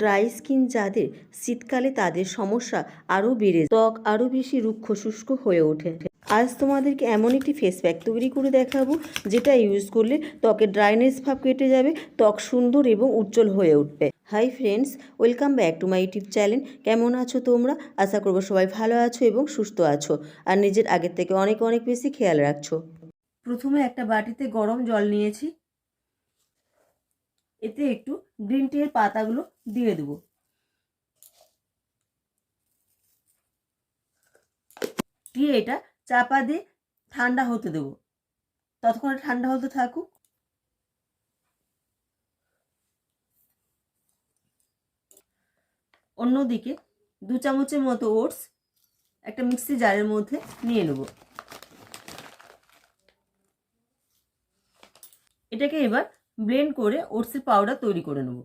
Dry skin যাদের শীতকালে তাদের সমস্যা আরও বেড়ে ত্বক আরও বেশি রুক্ষ শুষ্ক হয়ে ওঠে। আজ তোমাদেরকে এমন একটি ফেস প্যাক তৈরি করে দেখাবো, যেটা ইউজ করলে ত্বকের ড্রাইনেস ভাব কেটে যাবে, ত্বক সুন্দর এবং উজ্জ্বল হয়ে উঠবে। Hi friends welcome back to my YouTube channel কেমন আছো তোমরা? আশা করব সবাই ভালো আছো এবং সুস্থ আছো। আর নিজের আগের থেকে অনেক অনেক বেশি খেয়াল রাখছো। প্রথমে একটা বাটিতে গরম জল নিয়েছি। এতে একটু গ্রিন টি এর পাতাগুলো দিয়ে দেবো। দিয়ে এটা চাপা দিয়ে ঠান্ডা হতে দেবো। ততক্ষণে ঠান্ডা হতে থাকুক। অন্যদিকে দু চামচের মতো ওটস একটা মিক্সি জারের মধ্যে নিয়ে নেব। এটাকে এবার ব্লেন্ড করে ওটসের পাউডার তৈরি করে নেব।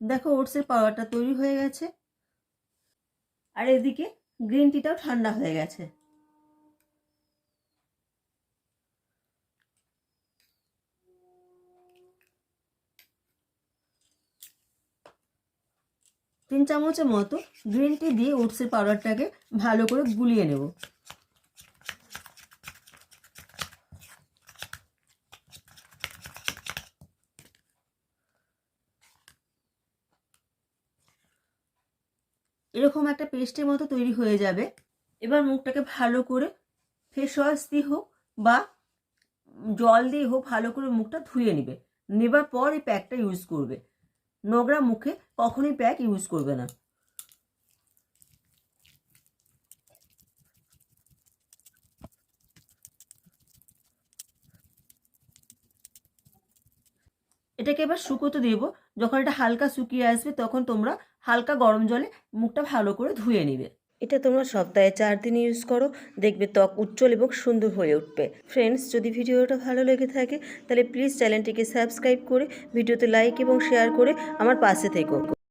দেখো ওটসের পাউডারটা তৈরি হয়ে গেছে। আর এদিকে গ্রিন টিটাও ঠান্ডা হয়ে গেছে। তিন চামচের মতো গ্রিন টি দিয়ে ওটসের পাউডারটাকে ভালো করে গুলিয়ে নেব। এরকম একটা পেস্টের মতো তৈরি হয়ে যাবে। এবার মুখটাকে ভালো করে ফেস ওয়াশ দিয়ে হোক বা জল দিয়ে হোক ভালো করে মুখটা ধুয়ে নেবে। নেবার পর এই প্যাকটা ইউজ করবে। নোংরা মুখে কখনই প্যাক ইউজ করবে না। এটাকে এবার শুকোতে দেবো। যখন এটা হালকা শুকিয়ে আসবে, তখন তোমরা হালকা গরম জলে মুখটা ভালো করে ধুয়ে নিবে। এটা তোমরা সপ্তাহে চার দিন ইউজ করো, দেখবে ত্বক উজ্জ্বল এবং সুন্দর হয়ে উঠবে। ফ্রেন্ডস যদি ভিডিওটা ভালো লেগে থাকে, তাহলে প্লিজ চ্যানেলটিকে সাবস্ক্রাইব করে, ভিডিওতে লাইক এবং শেয়ার করে আমার পাশে থেকো।